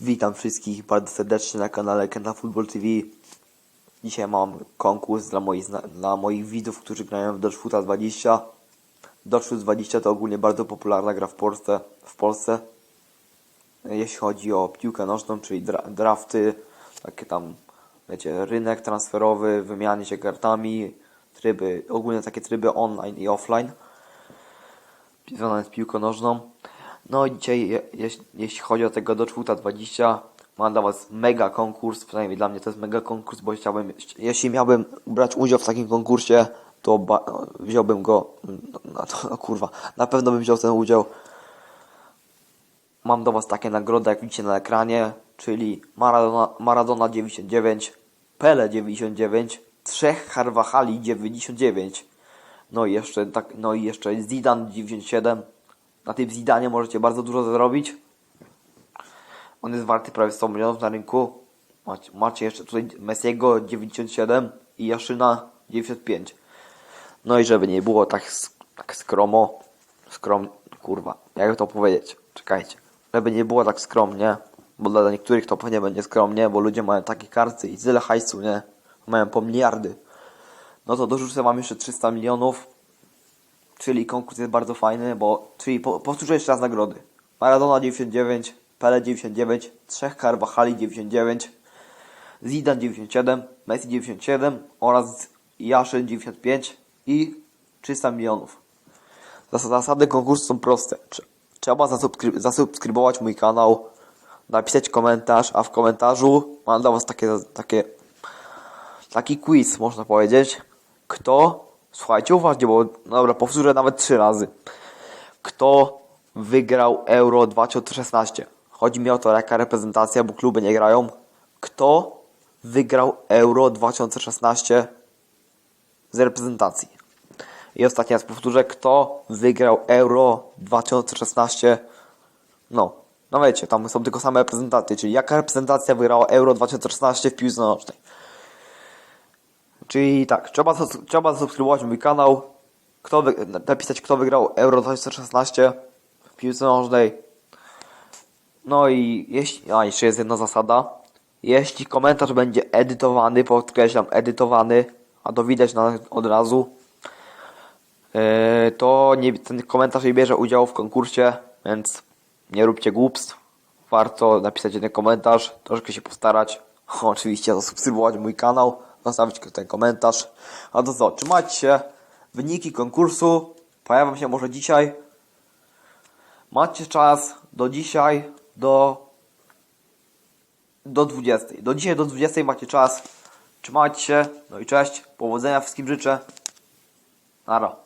Witam wszystkich bardzo serdecznie na kanale Kenta Football TV. Dzisiaj mam konkurs dla moich, dla moich widzów, którzy grają w Dodgefoota 20. Dodgefoot 20 to ogólnie bardzo popularna gra w Polsce. W Polsce. Jeśli chodzi o piłkę nożną, czyli dra drafty, takie tam, wiecie, rynek transferowy, wymiany się kartami, tryby, ogólnie takie tryby online i offline związane z piłką nożną. No i dzisiaj, je, jeś- jeśli chodzi o tego do 20, mam dla Was mega konkurs, przynajmniej dla mnie to jest mega konkurs, bo chciałbym, jeśli miałbym brać udział w takim konkursie, to wziąłbym go, no, no, no kurwa, na pewno bym wziął ten udział. Mam do Was takie nagrody, jak widzicie na ekranie, czyli Maradona, Maradona 99, Pele 99, Trzech Harwachali 99, no i jeszcze tak, no i jeszcze Zidane 97. Na tym Zidanie możecie bardzo dużo zarobić. On jest warty prawie 100 milionów na rynku. Macie, macie jeszcze tutaj Messiego 97 i Jaszyna 95. No i żeby nie było tak, tak skromo, skrom, kurwa, jak to powiedzieć, czekajcie. Żeby nie było tak skromnie, bo dla niektórych to pewnie będzie skromnie, bo ludzie mają takie karty i tyle hajsu, nie? Mają po miliardy. No to dorzucę wam jeszcze 300 milionów, czyli konkurs jest bardzo fajny, bo, czyli po, powtórzę jeszcze raz nagrody. Maradona 99, Pele 99, Trzech Carvajali 99, Zidane 97, Messi 97 oraz Jaszyn 95 i 300 milionów. Zas- Zasady konkursu są proste. Trze- Trzeba zasubskry- zasubskrybować mój kanał, napisać komentarz, a w komentarzu mam dla was takie, takie taki quiz, można powiedzieć. Kto, słuchajcie uważnie, bo dobra, powtórzę nawet trzy razy. Kto wygrał Euro 2016? Chodzi mi o to, jaka reprezentacja, bo kluby nie grają. Kto wygrał Euro 2016 z reprezentacji? I ostatni raz powtórzę, kto wygrał Euro 2016 no, no wiecie, tam są tylko same reprezentacje, czyli jaka reprezentacja wygrała Euro 2016 w piłce nożnej. Czyli tak, trzeba, trzeba zasubskrybować mój kanał, kto wy, napisać kto wygrał Euro 2016 w piłce nożnej. No i jeśli, a jeszcze jest jedna zasada. Jeśli komentarz będzie edytowany, podkreślam edytowany, a to widać na, od razu, yy, to nie, ten komentarz nie bierze udziału w konkursie, więc nie róbcie głupstw. Warto napisać jeden komentarz, troszkę się postarać. Oczywiście zasubskrybować mój kanał, zostawić ten komentarz. A to co, trzymajcie się. Wyniki konkursu pojawią się może dzisiaj. Macie czas do dzisiaj, do do 20. Do dzisiaj do 20 macie czas. Trzymajcie się. No i cześć. Powodzenia wszystkim życzę. Nara.